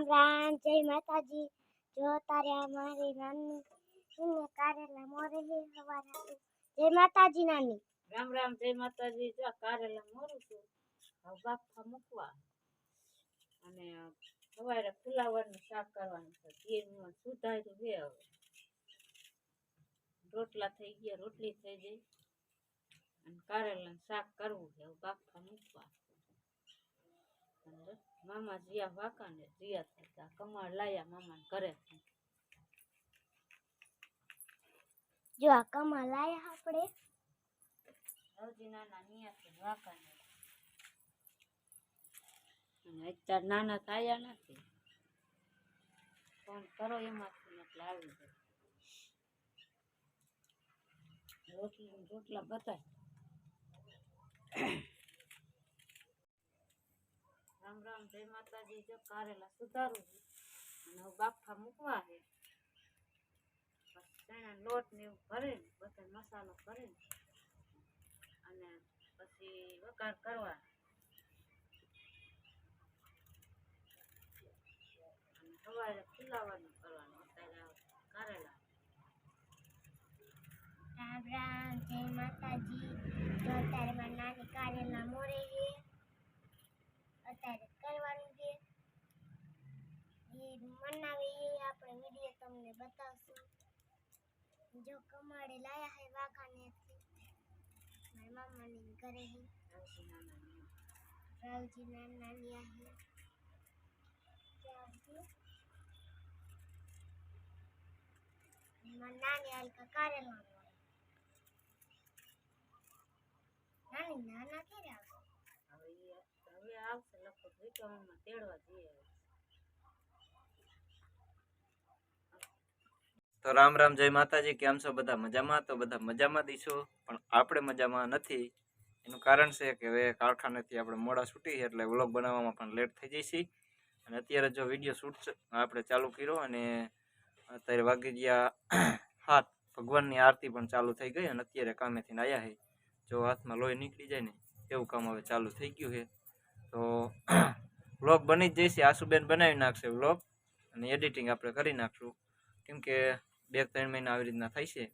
રામ રામ જય માતાજી. જો તારે અમારી નાની શૂન્ય કારેલા મોરે હે હવાર જય માતાજી નાની. રામ રામ, જય માતાજી. જો કારેલા મોરું છું બાફા મૂકવા. અને સવારે ફુલાવરનું શાક કરવાનું છે. તેલમાં સુધાર્યું છે હવે. રોટલા થઈ ગયા, રોટલી થઈ ગઈ. અને કારેલાનું શાક કરવું છે બાફા મૂકવા. અને મામા જીયા વાકા ને જીયા થતા. કમાળ લાયા મામા ઘરે. જો આ કમા લાયા આપણે. સૌથી નાના નિયાથી વાકા ને અને અત્યારે નાના થયા નથી. ફોન કરો એમાંથી એટલે આવી જાય. રોટલી રોટલા બતાય. રામ રામ, જય માતાજી, જો કારેલા સુધારું અને બાફા મૂકવા છે. ચણા લોટ ને એવું ભરીને બધો મસાલો ભરીને અને પછી વઘાર કરવા સવારે ફુલાવાનું કરવાનું, અત્યારે કારેલા. રામ રામ, જય માતાજી. જો મારી નાની કારેલા મોરે હે અત્યારે કરવાનું છે એ મનાવે એ આપણે વીડિયો તમને બતાવશું. જો કમાડે લાયા હે વાઘાનેથી મારા મામાની ઘરે હે. સૌથી નાના ને રાવજી ના નાની આહી ત્યાંથી મારી નાની હાલકા કારેલા મોરે નાની નાના ક્યારે આવશે હવે ઈ હવે આવશે લગભગ વીકેન્ડમાં તેડવા જઈએ. તો રામ રામ, જય માતાજી, કેમ છો બધા? મજામાં? તો બધા મજામાં દીશો પણ આપણે મજામાં નથી. એનું કારણ છે કે હવે કારખાનેથી આપણે મોડા છૂટી છે, એટલે વ્લોગ બનાવવામાં પણ લેટ થઈ જઈશી અને અત્યારે જો વીડિયો શૂટ આપણે ચાલુ કર્યો અને અત્યારે વાગી ગયા હાથ ભગવાનની આરતી પણ ચાલુ થઈ ગઈ અને અત્યારે કામેથી આવ્યા છે. જો હાથમાં લોહી નીકળી જાય ને, એવું કામ હવે ચાલુ થઈ ગયું છે. તો વ્લોગ બની જ જઈશે આસુબેન બનાવી નાખશે વ્લોગ, અને એડિટિંગ આપણે કરી નાખશું. કેમ કે બે ત્રણ મહિના આવી રીતના થાય છે.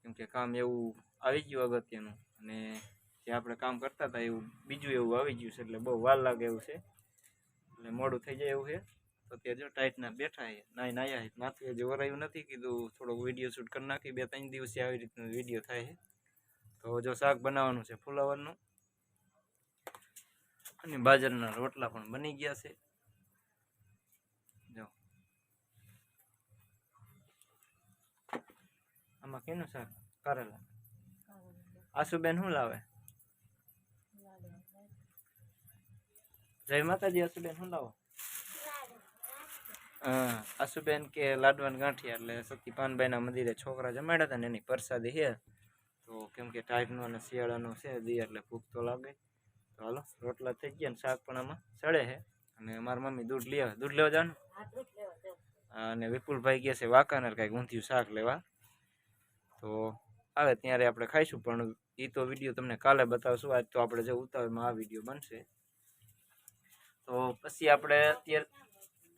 કેમ કે કામ એવું આવી ગયું અગત્યનું. અને જે આપણે કામ કરતા હતા એવું બીજું એવું આવી ગયું છે, એટલે બહુ વાર લાગે એવું છે. એટલે મોડું થઈ જાય એવું છે. તો ત્યાં જો ટાઈટના બેઠા છે. નાઈ નાયા છે માથે હજી વરાયું નથી. કીધું થોડોક વીડિયો શૂટ કરી નાખી બે ત્રણ દિવસે આવી રીતનો વીડિયો થાય છે. તો જો શાક બનાવવાનું છે ફુલાવરનું. અને બાજરાના રોટલા પણ બની ગયા છે જો આમાં કેનું શાક? કરેલા આશુબેન શું લાવે? જય માતાજી આશુબેન શું લાવો? હા આશુબેન કે લાડવાન ગાંઠિયા એટલે સતીપાનભાઈના મંદિરે છોકરા જમાડ્યા હતા ને એની પ્રસાદી છે તો કેમ કે ટાઈપનો અને શિયાળાનો છે દી એટલે ભૂખ તો લાગે. તો હાલો રોટલા થઈ ગયા ને શાક પણ આમાં સડે છે અને મારી મમ્મી દૂધ લે દૂધ લેવા જવાનું દૂધ લેવા જાવ અને વિપુલભાઈ કહે છે વાંકાનેર કાંઈક ઊંધિયું શાક લેવા. તો આવે ત્યારે આપણે ખાઈશું, પણ એ તો વીડિયો તમને કાલે બતાવશું. આજ તો આપણે જે ઉતાવળમાં આ વીડિયો બનશે. તો પછી આપણે અત્યારે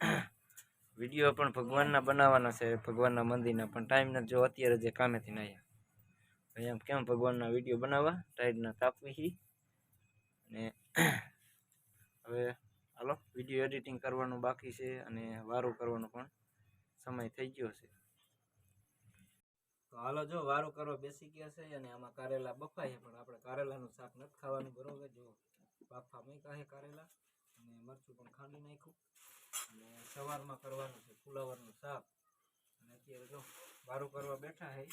વીડિયો પણ ભગવાનના બનાવવાના છે. ભગવાનના મંદિરના પણ ટાઈમ જો અત્યારે જે કામેથી ના આવ્યા એમ કેમ ભગવાનના વીડિયો બનાવવા? ટાઈડના તાપવી હી અને હવે હાલો, વીડિયો એડિટિંગ કરવાનું બાકી છે અને વારો કરવાનો પણ સમય થઈ ગયો છે. તો હાલો જો વારો કરવા બેસી ગયા છે અને આમાં કારેલા બફાય છે પણ આપણે કારેલાનું શાક નથી ખાવાનું બરોબર? જો બાફા મૂક્યા છે કારેલા અને મરચું પણ ખાંડી નાખ્યું. અને સવારમાં કરવાનું છે ફુલાવરનું શાક. અને અત્યારે જો વારું કરવા બેઠા છે.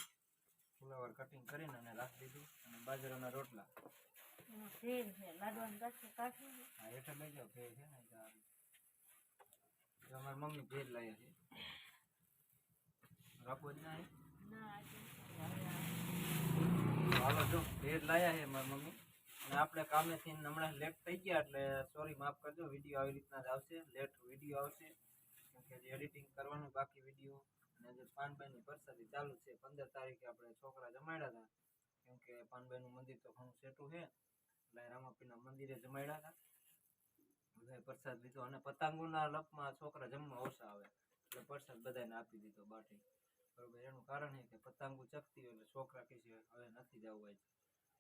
ફુલાવર કટિંગ કરીને અને રાખી દીધું. અને બાજરાના રોટલા. હા હેઠળ લઈ જાઓ ભેજ છે ને અમારી મમ્મી ભેજ લાવ્યા છે. રાખવો જ ના હાલો, જો, ભેજ લાયા છે મારા મમ્મી. અને આપણે કામેથી હમણાં લેટ થઈ ગયા એટલે સોરી માફ કરજો વીડિયો આવી રીતના જ આવશે. લેટ વીડિયો આવશે. કે જે એડિટિંગ કરવાનું બાકી વીડિયો અને જે પાનભાઈની પરસાદી ચાલુ છે, પંદર તારીખે આપણે છોકરા જમાડ્યા હતા. કેમ કે પાનભાઈનું મંદિર તો ઘણું સેટું છે. એટલે રામાપીના મંદિરે જમાડ્યા હતા. બધાએ પ્રસાદ લીધો. અને પતંગોના લપમાં છોકરા જમવા ઓછા આવે. એટલે પ્રસાદ બધાને આપી દીધો બાટી. બરોબર એનું કારણ એ કે પતંગો ચકતી હોય એટલે છોકરા કહે છે હવે નથી જવું હોય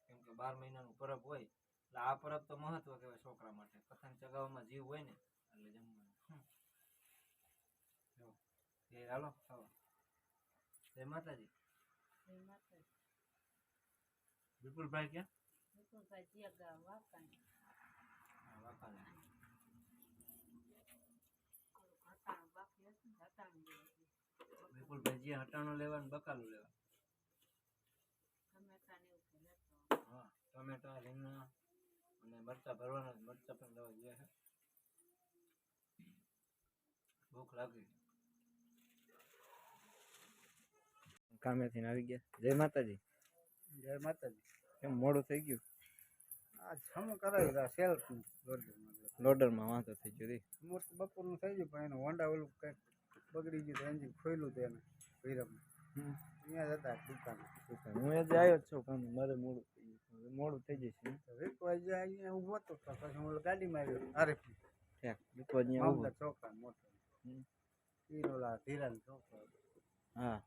કેમ કે બાર મહિનાનું પરબ હોય એટલે આ પરબ તો મહત્વ કહેવાય છોકરા માટે પતંગ ચગાવવામાં જીવ હોય ને એટલે જમવાનું હમ. જો એ હાલો હાલો જય માતાજી જય માતાજી. વિપુલભાઈ ક્યાં વિપુલભાઈ જ્યાં ગામ વાંકાને. હા, વાંકાને. બાકી હતું ને ઘટાણું જેવું હતું. વિપુલભાઈ જે હટાણું લેવા ને બકાલું લેવા ટમેટાં ને એવું કંઈ લેતો આવવાનું. હા ટમેટા રીંગણા અને મરચા ભરવાના મરચા પણ લેવા જોઈએ છે. ભૂખ લાગી. કામેથી આવી ગયા. જય માતાજી. જય માતાજી. કેમ મોડું થઈ ગયું? આ છમું કરાવી દા સેલ્ફ લોડરમાં. વાંધો થઈ ગયો રી. મોટ બપોરનું થઈ ગયું પણ એનું હોન્ડા ઓલું કંઈક બગડી ગયું તો એન્જિન ખોયલું તેને એને અહીંયા જતા દુકાને. હું એ જ આવ્યો જ છું કામ મારે મોડું થઈ ગયું મોડું થઈ જશે ને વિકવા જે અહીંયા ઊભો હતો તો પછી હું ગાડીમાં આવ્યો આરીફની ઠેક દીપો અહીંયા. છોકરા મોટા. પીરોલા ધીરાના છોકરા હા.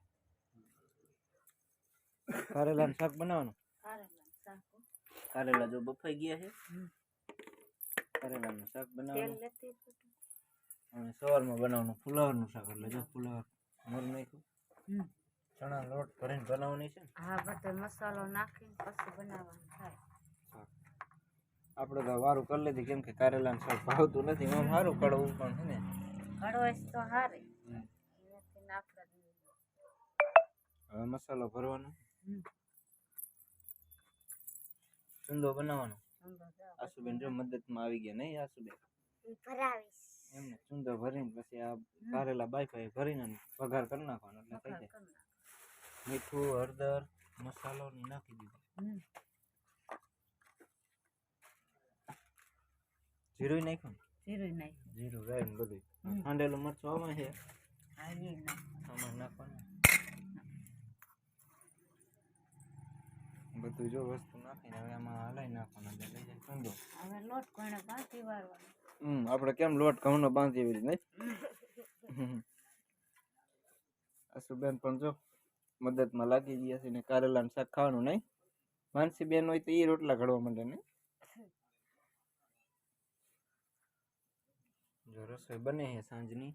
કારેલાનું શાક બનાવવાનું? કારેલાનું શાક કારેલા જો બફાઈ ગયા છે. કારેલાનું શાક બનાવવાનું. અને સવારમાં બનાવવાનું ફુલાવરનું શાક એટલે જો ફુલાવર મર નાખ્યું. ચણા લોટ ભરીને બનાવવાની છે ને? હા બધો મસાલો નાખીને પછી બનાવવાનું થાય. આપણે તો વારું કરી લીધી કેમ કે કારેલાનું શાક ભાવતું નથી આમ સારું કડવું પણ છે ને? કડવાશ તો દીધું. હવે મસાલો ભરવાનો. ચુંદો બનાવવાનો? આશુબેન. આસુબેન જો મદદમાં આવી ગયા નહીં આસુબેન હું ભરાવીશ. એમને ચૂંદો ભરીને પછી આ કારેલા બાફા ભરીને વઘાર કરી નાખવાનો એટલે થઈ જાય. મીઠું હળદર મસાલો ને નાખી દીધો. જીરું નાખ્યું જીરું નાખ. જીરું રાઈ બધું. ખાંડેલું મરચું આમાં છે. એ આમાં નાખવાનું. બધું જો વસ્તુ નાખીને હવે આમાં હલાઈ નાખવાનું એટલે થઈ જાય ચૂંદો. હવે લોટ કોઈને બાકી વાળવાનો? હમ આપણે કેમ લોટ ઘઉંનો બાંધી એવી રીતે નહીં આસુબેન પણ જો મદદમાં લાગી ગયા છે ને કારેલાનું શાક ખાવાનું નહીં માનસી બેન હોય તો એ રોટલા ઘડવા માંડે ને જો રસોઈ બને છે સાંજની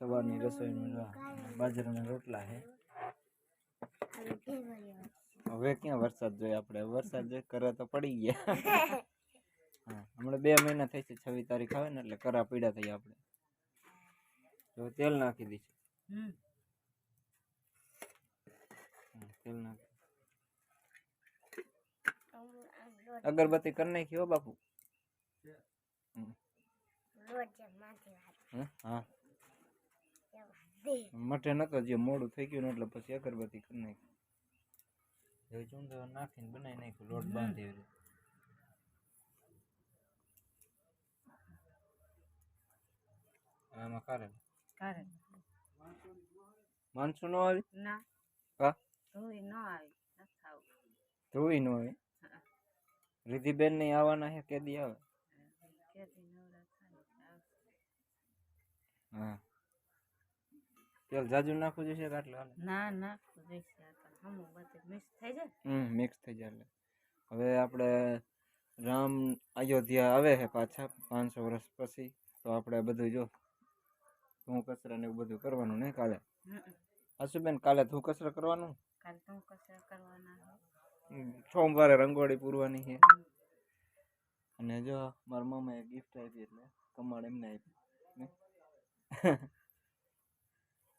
સવારની રસોઈમાં જો આ બાજરાના રોટલા છે હવે ક્યાં વરસાદ જોઈએ આપણે? વરસાદ જોઈએ કરા તો પડી ગયા. હા હમણાં બે મહિના થઈ છે છવ્વીસ તારીખ આવે ને એટલે કરા પીડા થઈ આપણે. તો તેલ નાખી દઈશું. તેલ નાખી. અગરબત્તી કરી નાખી હો બાપુ. હા? મઠે નતો જે મોડું થઈ ગયું ને એટલે પછી અગરબત્તી કરી નાખી. જો ચૂંદો નાખીને બનાવી નાખ્યું લોટ બાંધી આમાં કારેલા. કારેલા. માનસું નો આવી? ના. કા ધોઈ નો આવી. ધોઈ ન આવે? રિધિબેન નહીં આવવાના છે કેદી આવે? કેદી નવરા. હા. તેલ જાજુ નાખવું જોઈશે કે આટલે ના નાખવું જોઈશે મિક્સ થઈ જાય હમ મિક્સ થઈ જાય એટલે. હવે આપણે રામ અયોધ્યા આવે છે પાછા પાંચસો વર્ષ પછી તો આપણે બધું જો ધૂ કચરા ને બધું કરવાનું ને કાલે? હસુબેન કાલે ધૂ કચરા કરવાનું. કાલ સોમવારે રંગોળી પૂરવાની છે. અને જો મારા મામાએ ગિફ્ટ આપી એટલે કમાડ એમને આપી?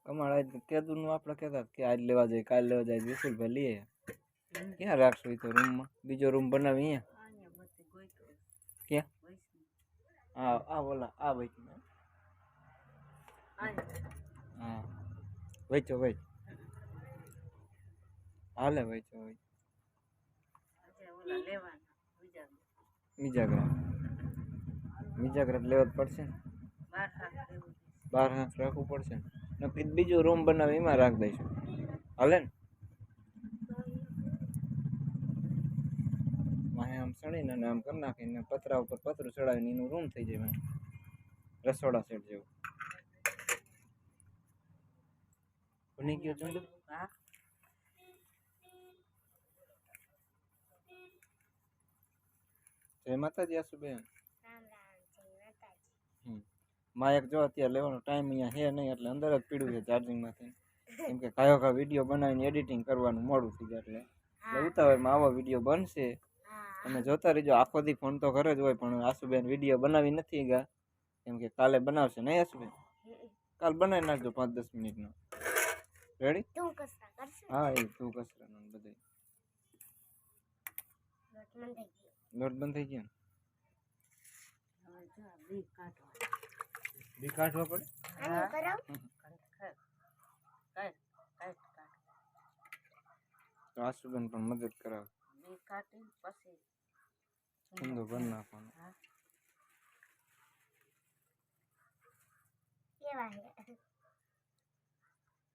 કમાડ આજ કેદું નું આપણે કહેતા કે આજ લેવા જાય કાલ લેવા જાય વિપુલભાઈ લઈએ. હમ. ક્યાં રાખશું એ તો રૂમમાં? બીજો રૂમ બનાવી અહીંયા? અહીંયા બધું ગોઈતું ક્યાં? વૈષ્ણવ. આ આ ઓલા, આ વૈચ અહીંયા. હા. વૈચો વૈચ હાલે વૈચો વૈચ આજે ઓલા લેવાના બીજા બીજા ગ્રામ બીજા ગ્રામ લેવા જ પડશે ને? બાર હાથ લેવું બાર હાથ રાખવું પડશે ને? નક્કી બીજો રૂમ બનાવી એમાં રાખ દઈશું. હાલે ને? માહે આમ સણીને અને આમ કરી નાખીને પતરા ઉપર પતરું ચડાવીને એનું રૂમ થઈ જાય રસોડા સેટ જેવું. બની ગયો ચંદુ હા. જય માતાજી આસુબેન રામ રામ જય માતાજી હમ માયક જો અત્યારે લેવાનો ટાઈમ અહીંયા છે નહીં એટલે અંદર જ પીડ્યું છે ચાર્જિંગમાંથી કેમ કે કયો કયો વીડિયો બનાવીને એડિટિંગ કરવાનું મોડું થઈ જાય એટલે. એટલે ઉતાવળમાં આવો વીડિયો બનશે. અને તમે જોતા રહીજો આખો દી ફોન તો ઘરે જ હોય પણ આસુબેન વીડિયો બનાવી નથી ગયા. કેમ કે કાલે બનાવશે નહીં આસુબેન કાલ બનાવી નાખજો પાંચ દસ મિનિટનો. રેડી તું કસરા કરશે? હા એ તું કસરાનું ને બધું. લોટ બંધ થઈ ગયો બી કાઢવા પડે કાઢ તો આસુબેન પણ મદદ કરાવે. બી કાઢી પછી ઊંધો ભરી નાખવાનો. કેવા હે?